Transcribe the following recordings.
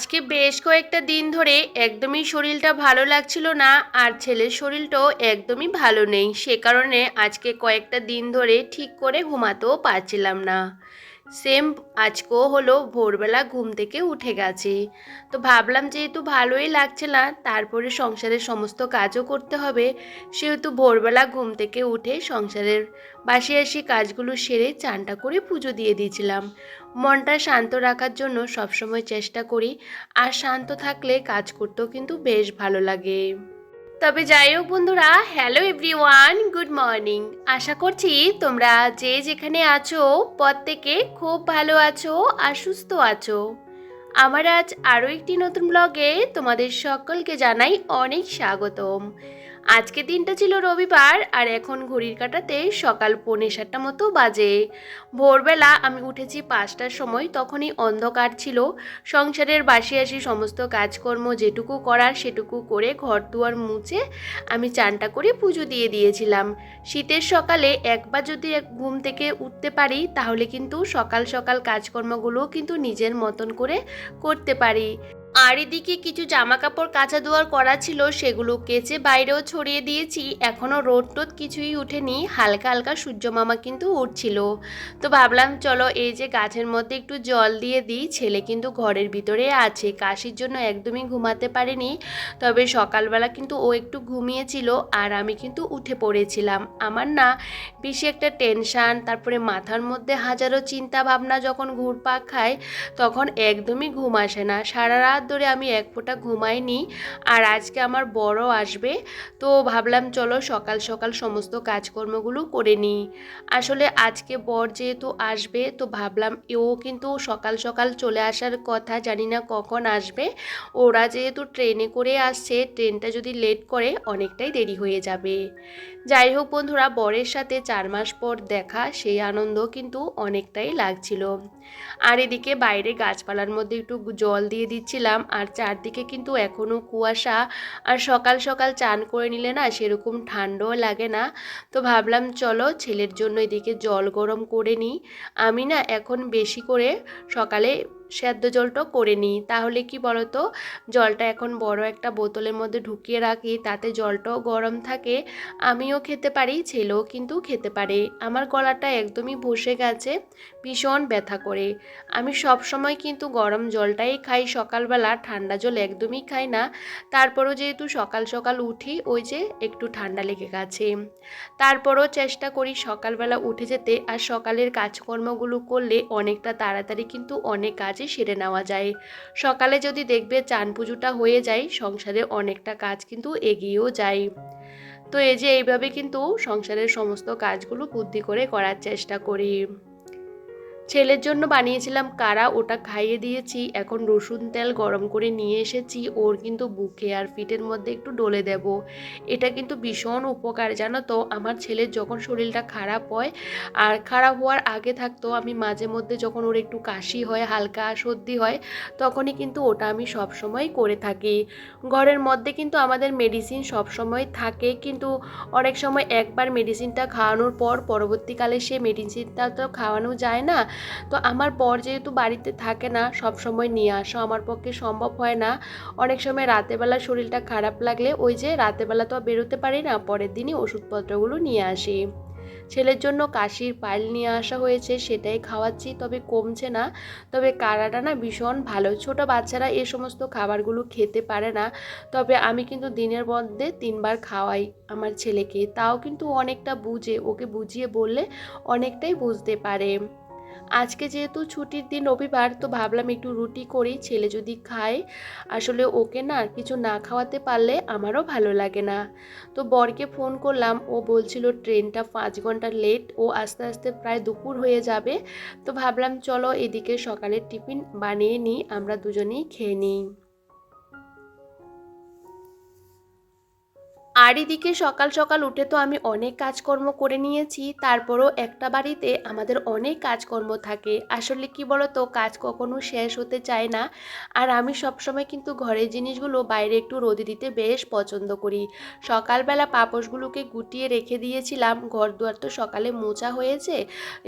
আজকে বেশ কয়েকটা দিন ধরে একদমই শরীরটা ভালো লাগছিল না, আর ছেলের শরীরটাও একদমই ভালো নেই। সে কারণে আজকে কয়েকটা দিন ধরে ঠিক করে ঘুমাতেও পারছিলাম না। সেম আজকেও হলো ভোরবেলা ঘুম থেকে উঠে গেছে। তো ভাবলাম যেহেতু ভালোই লাগছে না, তারপরে সংসারের সমস্ত কাজও করতে হবে। সেহেতু ভোরবেলা ঘুম থেকে উঠে সংসারের বাসি আসি কাজগুলো সেরে চানটা করে পুজো দিয়ে দিয়েছিলাম। মনটা শান্ত রাখার জন্য সবসময় চেষ্টা করি, আর শান্ত থাকলে কাজ করতেও কিন্তু বেশ ভালো লাগে। তবে যাই হোক বন্ধুরা হ্যালো এভরিওয়ান গুড মর্নিং আশা করছি তোমরা যে যেখানে আছো, প্রত্যেকে খুব ভালো আছো আর সুস্থ আছো। আমার আজ আরও একটি নতুন ব্লগে তোমাদের সকলকে জানাই অনেক স্বাগতম। আজকে দিনটা ছিল রবিবার আর এখন ঘড়ির কাটাতে সকাল পৌনে সাতটা মতো বাজে। ভোরবেলা আমি উঠেছি পাঁচটার সময়, তখনই অন্ধকার ছিল। সংসারের বাসি আসি সমস্ত কাজকর্ম যেটুকু করার সেটুকু করে ঘর দুয়ার মুছে আমি চানটা করে পুজো দিয়ে দিয়েছিলাম। শীতের সকালে একবার যদি ঘুম থেকে উঠতে পারি, তাহলে কিন্তু সকাল সকাল কাজকর্মগুলো কিন্তু নিজের মতন করে করতে পারি। আর এদিকে কিছু জামা কাপড় কাঁচা দোয়ার করা ছিল, সেগুলো কেচে বাইরেও ছড়িয়ে দিয়েছি। এখনও রোদ টোদ কিছুই উঠেনি, হালকা হালকা সূর্য মামা কিন্তু উঠছিল। তো ভাবলাম, চলো এই যে গাছের মধ্যে একটু জল দিয়ে দিই, ছেলে কিন্তু ঘরের ভিতরে আছে, কাশির জন্য একদমই ঘুমাতে পারেনি। তবে সকালবেলা কিন্তু ও একটু ঘুমিয়েছিল আর আমি কিন্তু উঠে পড়েছিলাম। আমার না বেশি একটা টেনশান, তারপরে মাথার মধ্যে হাজারো চিন্তা ভাবনা যখন ঘুরপাক খায়, তখন একদমই ঘুম আসে না। সারা রাত ধরে আমি এক ফোঁটা ঘুমাইনি আর আজকে আমার বড় আসবে। তো ভাবলাম চলো সকাল সকাল সমস্ত কাজকর্মগুলো করে নিই। আসলে আজকে বর যেহেতু আসবে, তো ভাবলাম ও কিন্তু সকাল সকাল চলে আসার কথা জানি না কখন আসবে। ওরা যেহেতু ট্রেনে করে আসছে, ট্রেনটা যদি লেট করে অনেকটাই দেরি হয়ে যাবে। যাই হোক বন্ধুরা, বরের সাথে চার মাস পর দেখা, সেই আনন্দ কিন্তু অনেকটাই লাগছিল। আর এদিকে বাইরে গাছপালার মধ্যে একটু জল দিয়ে দিচ্ছিলাম, আর চারদিকে কিন্তু এখনও কুয়াশা, আর সকাল সকাল চান করে নিলে না সেরকম ঠান্ডাও লাগে না। তো ভাবলাম চলো ছেলের জন্য এদিকে জল গরম করে নিই। আমি না এখন বেশি করে সকালে সেদ্ধ জলটাও করে নিই। তাহলে কি বলতো? জলটা এখন বড় একটা বোতলের মধ্যে ঢুকিয়ে রাখি, তাতে জলটাও গরম থাকে। আমিও খেতে পারি, ছেলেও কিন্তু খেতে পারে। আমার গলাটা একদমই বসে গেছে, ভীষণ ব্যথা করে। আমি সব সময় কিন্তু গরম জলটাই খাই, সকালবেলা ঠান্ডা জল একদমই খাই না। তারপরও যেহেতু সকাল সকাল উঠি, ওই যে একটু ঠান্ডা লেগে গেছে। তারপরও চেষ্টা করি সকালবেলা উঠে যেতে, আর সকালের কাজকর্মগুলো করলে অনেকটা তাড়াতাড়ি কিন্তু অনেক কাজই সেরে নেওয়া যায়। সকালে যদি দেখবে চান পুজোটা হয়ে যায়, সংসারে অনেকটা কাজ কিন্তু এগিয়েও যায়। তো এই যে এইভাবে কিন্তু সংসারের সমস্ত কাজগুলো বুদ্ধি করে করার চেষ্টা করি। ছেলের জন্য বানিয়েছিলাম। কারা ওটা খাইয়ে দিয়েছি, এখন রসুন তেল গরম করে নিয়ে এসেছি। ওর কিন্তু বুকে আর ফিটের মধ্যে একটু ডলে দেব। এটা কিন্তু ভীষণ উপকার, জানো তো? আমার ছেলের যখন শরীরটা খারাপ হয়, আর খারাপ হওয়ার আগে থাকতো, আমি মাঝে মধ্যে যখন ওর একটু কাশি হয়, হালকা সর্দি হয়, তখনই কিন্তু ওটা আমি সব সময় করে থাকি। ঘরের মধ্যে কিন্তু আমাদের মেডিসিন সব সময় থাকে, কিন্তু অনেক সময় একবার মেডিসিনটা খাওয়ানোর পর পরবর্তীকালে সে মেডিসিনটা তো খাওয়ানো যায় না। তো আমার বর যেহেতু বাড়িতে থাকে না, সব সময় নিয়ে আসা আমার পক্ষে সম্ভব হয় না। অনেক সময় রাতেবেলা শরীরটা খারাপ লাগলে ওই যে রাতেবেলা তো বেরোতে পারি না, পরের দিনই ওষুধপত্রগুলো নিয়ে আসি। ছেলের জন্য কাশির পাইল নিয়ে আসা হয়েছে, সেটাই খাওয়াচ্ছি, তবে কমছে না। তবে কারাটা না ভীষণ ভালো। ছোট বাচ্চারা এ সমস্ত খাবারগুলো খেতে পারে না। তবে আমি কিন্তু দিনের মধ্যে তিনবার খাওয়াই আমার ছেলেকে। তাও কিন্তু অনেকটা বুঝে, ওকে বুঝিয়ে বললে অনেকটাই বুঝতে পারে। আজকে যেহেতু ছুটির দিন রবিবার, তো ভাবলাম একটু রুটি করি ছেলে যদি খায়, আসলে ওকে না কিছু না খাওয়াতে পারলে আমারও ভালো লাগে না। তো বরকে ফোন করলাম, ও বলছিল ট্রেনটা পাঁচ ঘণ্টা লেট, ও আস্তে আস্তে প্রায় দুপুর হয়ে যাবে। তো ভাবলাম চলো এদিকে সকালের টিফিন বানিয়ে নিই, আমরা দুজনেই খেয়ে নিই। আর এদিকে সকাল সকাল উঠে তো আমি অনেক কাজকর্ম করে নিয়েছি, তারপরও একটা বাড়িতে আমাদের অনেক কাজকর্ম থাকে। আসলে কি বলতো, কাজ কখনো শেষ হতে চায় না। আর আমি সবসময় কিন্তু ঘরের জিনিসগুলো বাইরে একটু রোদে দিতে বেশ পছন্দ করি। সকালবেলা পাপোশগুলোকে গুটিয়ে রেখে দিয়েছিলাম ঘর দুয়ার তো সকালে মোচা হয়েছে,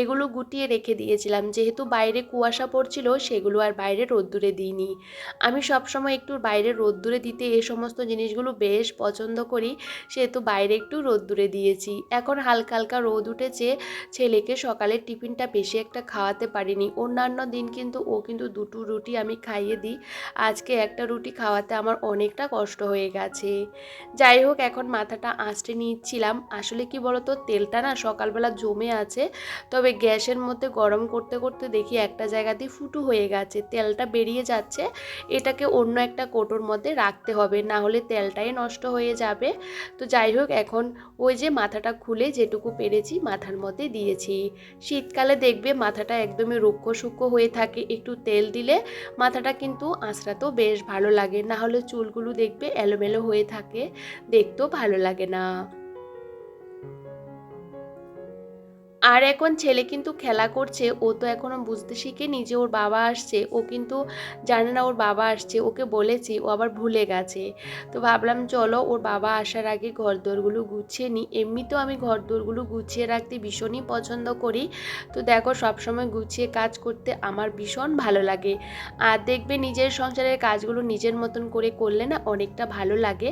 এগুলো গুটিয়ে রেখে দিয়েছিলাম। যেহেতু বাইরে কুয়াশা পড়ছিল, সেগুলো আর বাইরে রোদ্দুরে দিইনি। আমি সবসময় একটু বাইরে রোদ্দুরে দিতে এ সমস্ত জিনিসগুলো বেশ পছন্দ করি। সেহেতু বাইরে একটু রোদ্দুরে দিয়েছি। এখন হালকা হালকা রোদ উঠেছে, ছেলেকে সকালের টিফিনটা বেশি একটা খাওয়াতে পারিনি। অন্যান্য দিন কিন্তু ও কিন্তু দুটো রুটি আমি খাইয়ে দিই। আজকে একটা রুটি খাওয়াতে আমার অনেকটা কষ্ট হয়ে গেছে। যাই হোক, এখন মাথাটা আঁচড়ে নিচ্ছিলাম। আসলে কি বলতো, তেলটা না সকালবেলা জমে আছে, তবে গ্যাসের মধ্যে গরম করতে করতে দেখি একটা জায়গাতেই ফুটু হয়ে গেছে। তেলটা বেরিয়ে যাচ্ছে, এটাকে অন্য একটা কোটোর মধ্যে রাখতে হবে, না হলে তেলটাই নষ্ট হয়ে যাবে। তো যাই হোক, এখন ওই যে মাথাটা খুলে যেটুকু পেরেছি মাথার মধ্যে দিয়েছি। শীতকালে দেখবে মাথাটা একদমই রুক্ষ সূক্ষ্ম হয়ে থাকে, একটু তেল দিলে মাথাটা কিন্তু আঁচড়াতেও বেশ ভালো লাগে। না হলে চুলগুলো দেখবে এলোমেলো হয়ে থাকে, দেখতেও ভালো লাগে না। আর এখন ছেলে কিন্তু খেলা করছে, ও তো এখনও বুঝতে শিখেনি যে ওর বাবা আসছে। ও কিন্তু জানে না ওর বাবা আসছে, ওকে বলেছি, ও আবার ভুলে গেছে। তো ভাবলাম চলো ওর বাবা আসার আগে ঘর দোরগুলো গুছিয়ে নিই। এমনিতেও আমি ঘর দোরগুলো গুছিয়ে রাখতে ভীষণই পছন্দ করি। তো দেখো সবসময় গুছিয়ে কাজ করতে আমার ভীষণ ভালো লাগে। আর দেখবে নিজের সংসারের কাজগুলো নিজের মতন করে করলে না অনেকটা ভালো লাগে।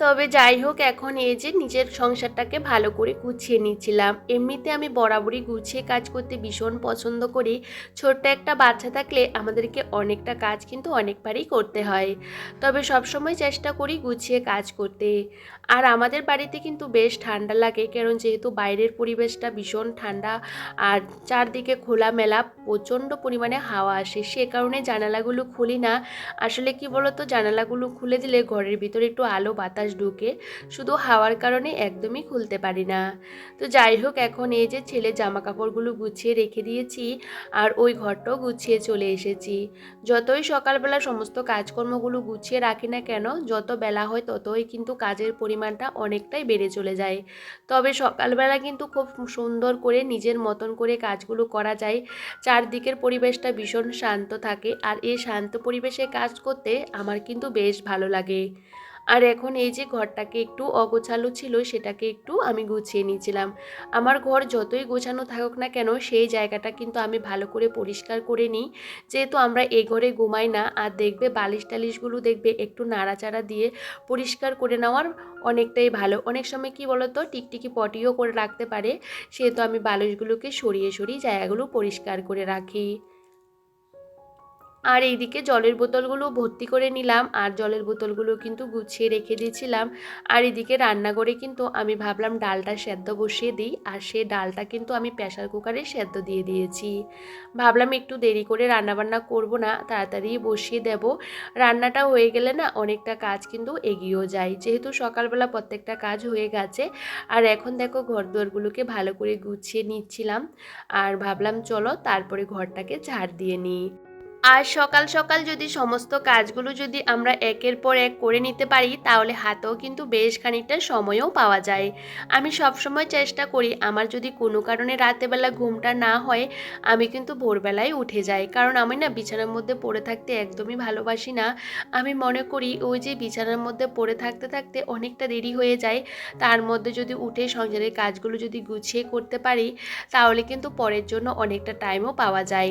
তবে যাই হোক, এখন এই যে নিজের সংসারটাকে ভালো করে গুছিয়ে নিচ্ছিলাম। এমনিতে আমি বরাবরই গুছিয়ে কাজ করতে ভীষণ পছন্দ করি। ছোট্ট একটা বাচ্চা থাকলে আমাদেরকে অনেকটা কাজ কিন্তু অনেকবারই করতে হয়। তবে সবসময় চেষ্টা করি গুছিয়ে কাজ করতে। আর আমাদের বাড়িতে কিন্তু বেশ ঠান্ডা লাগে, কারণ যেহেতু বাইরের পরিবেশটা ভীষণ ঠান্ডা, আর চারদিকে খোলামেলা প্রচণ্ড পরিমাণে হাওয়া আসে, সে কারণে জানালাগুলো খুলি না। আসলে কি বলতো, জানালাগুলো খুলে দিলে ঘরের ভিতরে একটু আলো বাতাস ঢুকে শুধু হাওয়ার কারণে একদমই খুলতে পারি না। তো যাই হোক, এখন এই যে ছেলে জামা কাপড়গুলো গুছিয়ে রেখে দিয়েছি আর ওই ঘরটাও গুছিয়ে চলে এসেছি। যতই সকালবেলা সমস্ত কাজকর্মগুলো গুছিয়ে রাখি না কেন, যত বেলা হয় ততই কিন্তু কাজের পরিমাণটা অনেকটাই বেড়ে চলে যায়। তবে সকালবেলা কিন্তু খুব সুন্দর করে নিজের মতন করে কাজগুলো করা যায়। চারদিকের পরিবেশটা ভীষণ শান্ত থাকে আর এই শান্ত পরিবেশে কাজ করতে আমার কিন্তু বেশ ভালো লাগে। আর এখন এই যে ঘরটাকে একটু অগোছালো ছিল, সেটাকে একটু আমি গুছিয়ে নিয়েছিলাম। আমার ঘর যতই গোছানো থাকুক না কেন, সেই জায়গাটা কিন্তু আমি ভালো করে পরিষ্কার করে নিই। যেহেতু আমরা এ ঘরে ঘুমাই না, আর দেখবে বালিশ টালিশগুলো দেখবে একটু নাড়াচাড়া দিয়ে পরিষ্কার করে নেওয়ার অনেকটাই ভালো। অনেক সময় কি বলতো, টিকটিকি পটিও করে রাখতে পারে, সেহেতু আমি বালিশগুলোকে সরিয়ে সরিয়ে জায়গাগুলো পরিষ্কার করে রাখি। আর এইদিকে জলের বোতলগুলো ভর্তি করে নিলাম, আর জলের বোতলগুলো কিন্তু গুছিয়ে রেখে দিয়েছিলাম। আর এদিকে রান্না করে কিন্তু আমি ভাবলাম ডালটা সেদ্ধ বসিয়ে দিই, আর সে ডালটা কিন্তু আমি প্রেশার কুকারে সেদ্ধ দিয়ে দিয়েছি। ভাবলাম একটু দেরি করে রান্নাবান্না করব না, তাড়াতাড়ি বসিয়ে দেব। রান্নাটা হয়ে গেলে না অনেকটা কাজ কিন্তু এগিয়েও যায়, যেহেতু সকালবেলা প্রত্যেকটা কাজ হয়ে গেছে। আর এখন দেখো ঘর দুয়ারগুলোকে ভালো করে গুছিয়ে নিচ্ছিলাম, আর ভাবলাম চলো তারপরে ঘরটাকে ঝাড় দিয়ে নিই। আর সকাল সকাল যদি সমস্ত কাজগুলো যদি আমরা একের পর এক করে নিতে পারি, তাহলে হাতেও কিন্তু বেশ খানিকটা সময়ও পাওয়া যায়। আমি সবসময় চেষ্টা করি আমার যদি কোনো কারণে রাতেবেলা ঘুমটা না হয়, আমি কিন্তু ভোরবেলায় উঠে যাই। কারণ আমি না বিছানার মধ্যে পড়ে থাকতে একদমই ভালোবাসি না। আমি মনে করি ওই যে বিছানার মধ্যে পড়ে থাকতে থাকতে অনেকটা দেরি হয়ে যায়। তার মধ্যে যদি উঠে সংসারের কাজগুলো যদি গুছিয়ে করতে পারি, তাহলে কিন্তু পরের জন্য অনেকটা টাইমও পাওয়া যায়।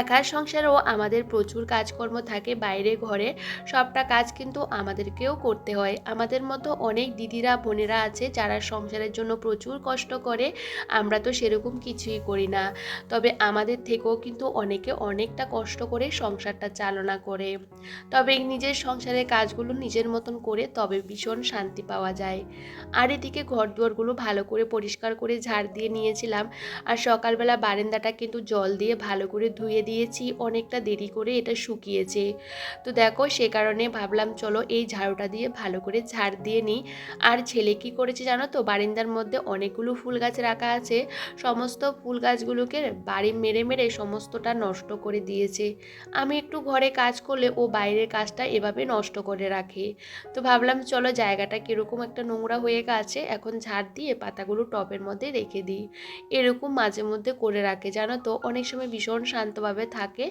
একার সংসারেও আমাদের প্রচুর কাজকর্ম থাকে বাইরে, ঘরে, সবটা কাজ কিন্তু আমাদেরকেও করতে হয়। আমাদের মতো অনেক দিদিরা, বোনেরা আছে যারা সংসারের জন্য প্রচুর কষ্ট করে, আমরা তো সেরকম কিছুই করি না। তবে আমাদের থেকেও কিন্তু অনেকে অনেকটা কষ্ট করে সংসারটা চালনা করে। তবে নিজের সংসারের কাজগুলো নিজের মতন করে তবে ভীষণ শান্তি পাওয়া যায়। আর এদিকে ঘর দুয়ারগুলো ভালো করে পরিষ্কার করে ঝাড় দিয়ে নিয়েছিলাম। আর সকালবেলা বারান্দাটা কিন্তু জল দিয়ে ভালো করে ধুয়ে দিয়েছি। অনেকটা দেরি দেরি করে এটা শুকিয়েছে। তো দেখো সে কারণে ভাবলাম, চলো এই ঝাড়ুটা দিয়ে ভালো করে ঝাড় দিয়ে নিই। আর ছেলে কি করেছে জানো তো, বারিন্দার মধ্যে অনেকগুলো ফুল গাছ রাখা আছে। সমস্ত ফুল গাছগুলোকে বাড়ি মেরে মেরে সমস্তটা নষ্ট করে দিয়েছে। আমি একটু ঘরে কাজ করলে ও বাইরের কাজটা এভাবে নষ্ট করে রাখে। তো ভাবলাম, চলো জায়গাটা কীরকম একটা নোংরা হয়ে গেছে, এখন ঝাড় দিয়ে পাতাগুলো টবের মধ্যে রেখে দিই। এরকম মাঝে মধ্যে করে রাখে। জানো তো, অনেক সময় ভীষণ শান্তভাবে থাকে।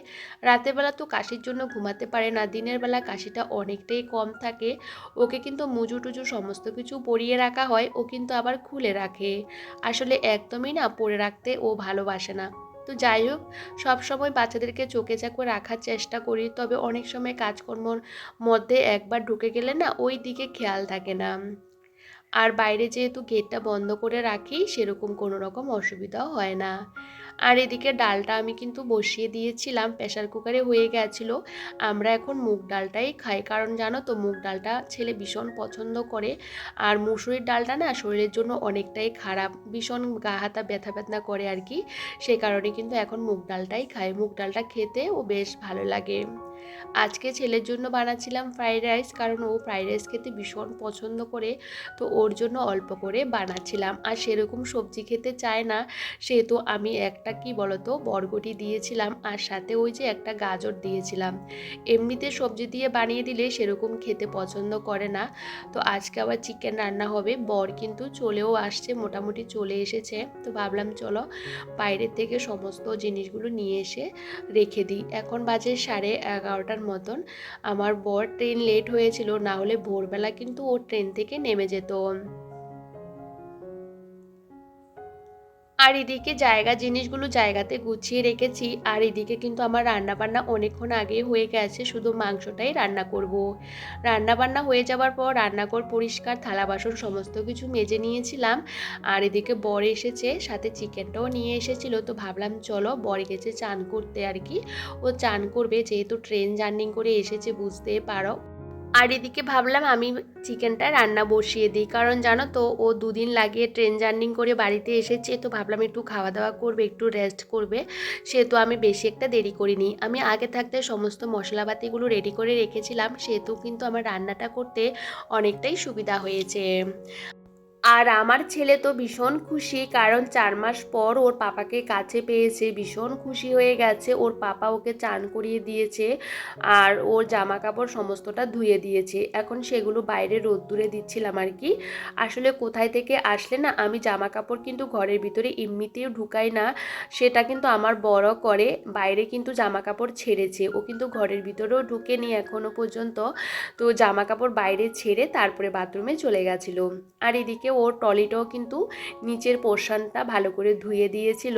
রাতের বেলা তো কাশির জন্য ঘুমাতে পারে না, দিনের বেলা কাশিটা অনেকটাই কম থাকে। ওকে কিন্তু মুজু টুজু সমস্ত কিছু পরিয়ে রাখা হয়, ও কিন্তু আবার খুলে রাখে। আসলে একদমই না, পরে রাখতে ও ভালোবাসে না। তো যাই হোক সবসময় বাচ্চাদেরকে চোখে চাকু রাখার চেষ্টা করি, তবে অনেক সময় কাজকর্মর মধ্যে একবার ঢুকে গেলে না, ওই দিকে খেয়াল থাকে না। আর বাইরে যেহেতু গেটটা বন্ধ করে রাখি, সেরকম কোনো রকম অসুবিধাও হয় না। আর এদিকে ডালটা আমি কিন্তু বসিয়ে দিয়েছিলাম প্রেশার কুকারে হয়ে গেছিল। আমরা এখন মুগ ডালটাই খাই, কারণ জানো তো মুগ ডালটা ছেলে ভীষণ পছন্দ করে। আর মুসুরির ডালটা না শরীরের জন্য অনেকটাই খারাপ, ভীষণ গা হাতা ব্যথা ব্যথা করে আর কি। সে কারণে কিন্তু এখন মুগ ডালটাই খাই। মুগ ডালটা খেতে ও বেশ ভালো লাগে। আজকে ছেলের জন্য বানাচ্ছিলাম ফ্রাইড রাইস কারণ ও ফ্রাইড রাইস খেতে ভীষণ পছন্দ করে। তো ওর জন্য অল্প করে বানাচ্ছিলাম। আর সেরকম সবজি খেতে চায় না, সেহেতু আমি একটা কি বলতো বরগটি দিয়েছিলাম। আর সাথে ওই যে একটা গাজর দিয়েছিলাম। এমনিতে সবজি দিয়ে বানিয়ে দিলে সেরকম খেতে পছন্দ করে না। তো আজকে আবার চিকেন রান্না হবে। বর কিন্তু চলেও আসছে, মোটামুটি চলে এসেছে। তো ভাবলাম চলো বাইরের থেকে সমস্ত জিনিসগুলো নিয়ে এসে রেখে দিই। এখন বাজে সাড়ে এগারোটার মতন। আমার বর ট্রেন লেট হয়েছিল, না হলে ভোরবেলা কিন্তু ও ট্রেন থেকে নেমে যেত। আর এদিকে জায়গা, জিনিসগুলো জায়গাতে গুছিয়ে রেখেছি। আর এদিকে কিন্তু আমার রান্না বান্না অনেকক্ষণ আগে হয়ে গেছে, শুধু মাংসটাই রান্না করব। রান্না বান্না হয়ে যাওয়ার পর রান্নাঘর পরিষ্কার, থালা বাসন সমস্ত কিছু মেজে নিয়েছিলাম। আর এদিকে বর এসেছে, সাথে চিকেনটাও নিয়ে এসেছিল। তো ভাবলাম, চলো বর গেছে চান করতে আর কি। ও চান করবে, যেহেতু ট্রেন জার্নিং করে এসেছে, বুঝতে পারো। আর এদিকে ভাবলাম আমি চিকেনটা রান্না বসিয়ে দিই। কারণ জানো তো, ও দুদিন লাগিয়ে ট্রেন জার্নিং করে বাড়িতে এসেছে, তো ভাবলাম একটু খাওয়া দাওয়া করবে, একটু রেস্ট করবে। সেহেতু আমি বেশি একটা দেরি করিনি। আমি আগে থাকতে সমস্ত মশলাপাতিগুলো রেডি করে রেখেছিলাম, সেহেতু কিন্তু আমার রান্নাটা করতে অনেকটাই সুবিধা হয়েছে। আর আমার ছেলে তো ভীষণ খুশি, কারণ চার মাস পর ওর পাপাকে কাছে পেয়েছে, ভীষণ খুশি হয়ে গেছে। ওর পাপা ওকে চান করিয়ে দিয়েছে আর ওর জামা কাপড় সমস্তটা ধুয়ে দিয়েছে। এখন সেগুলো বাইরে রোদ্দুরে দিচ্ছিলাম আর কি। আসলে কোথায় থেকে আসলে না, আমি জামা কাপড় কিন্তু ঘরের ভিতরে এমনিতেও ঢুকাই না। সেটা কিন্তু আমার বড় করে, বাইরে কিন্তু জামা কাপড় ছেড়েছে। ও কিন্তু ঘরের ভিতরেও ঢুকেনি এখনও পর্যন্ত। তো জামা কাপড় বাইরে ছেড়ে তারপরে বাথরুমে চলে গেছিল। আর এদিকে ওর টলিটাও কিন্তু নিচের পোর্শনটা ভালো করে ধুয়ে দিয়েছিল।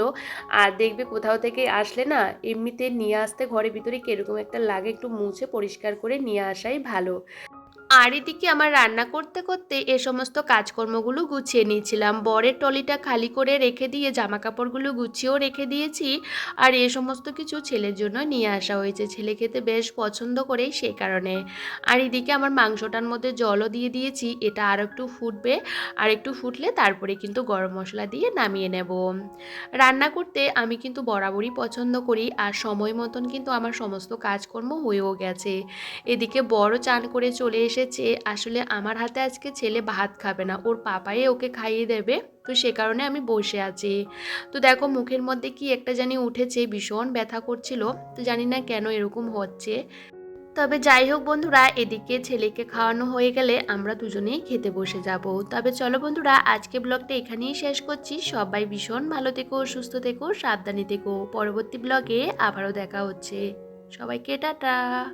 আর দেখবে কোথাও থেকে আসলে না, এমনিতে নিয়ে আসতে ঘরের ভিতরে কীরকম একটা লাগে একটু মুছে পরিষ্কার করে নিয়ে আসাই ভালো। আর এদিকে আমার রান্না করতে করতে এ সমস্ত কাজকর্মগুলো গুছিয়ে নিয়েছিলাম। বরের টলিটা খালি করে রেখে দিয়ে জামা কাপড়গুলো গুছিয়েও রেখে দিয়েছি আর এ সমস্ত কিছু ছেলের জন্য নিয়ে আসা হয়েছে। ছেলে খেতে বেশ পছন্দ করে সেই কারণে। আর এদিকে আমার মাংসটার মধ্যে জলও দিয়ে দিয়েছি, এটা আর একটু ফুটবে। আর একটু ফুটলে তারপরে কিন্তু গরম মশলা দিয়ে নামিয়ে নেব। রান্না করতে আমি কিন্তু বরাবরই পছন্দ করি আর সময় মতন কিন্তু আমার সমস্ত কাজকর্ম হয়েও গেছে। এদিকে বড় চান করে চলে এসে এসেছে, আসলে আমার হাতে আজকে ছেলে ভাত খাবে না, ওর পাপাই ওকে খাইয়ে দেবে। তো সে কারণে আমি বসে আছি। তো দেখো মুখের মধ্যে কি একটা জানি উঠেছে, ভীষণ ব্যথা করছিল। তো জানি না কেন এরকম হচ্ছে। তবে যাই হোক বন্ধুরা, এদিকে ছেলেকে খাওয়ানো হয়ে গেলে আমরা দুজনেই খেতে বসে যাব। তবে চলো বন্ধুরা, আজকে ব্লগটা এখানেই শেষ করছি। সবাই ভীষণ ভালো থেকো, সুস্থ থেকো, সাবধানে থেকো। পরবর্তী ব্লগে আবারও দেখা হচ্ছে। সবাইকে টাটা।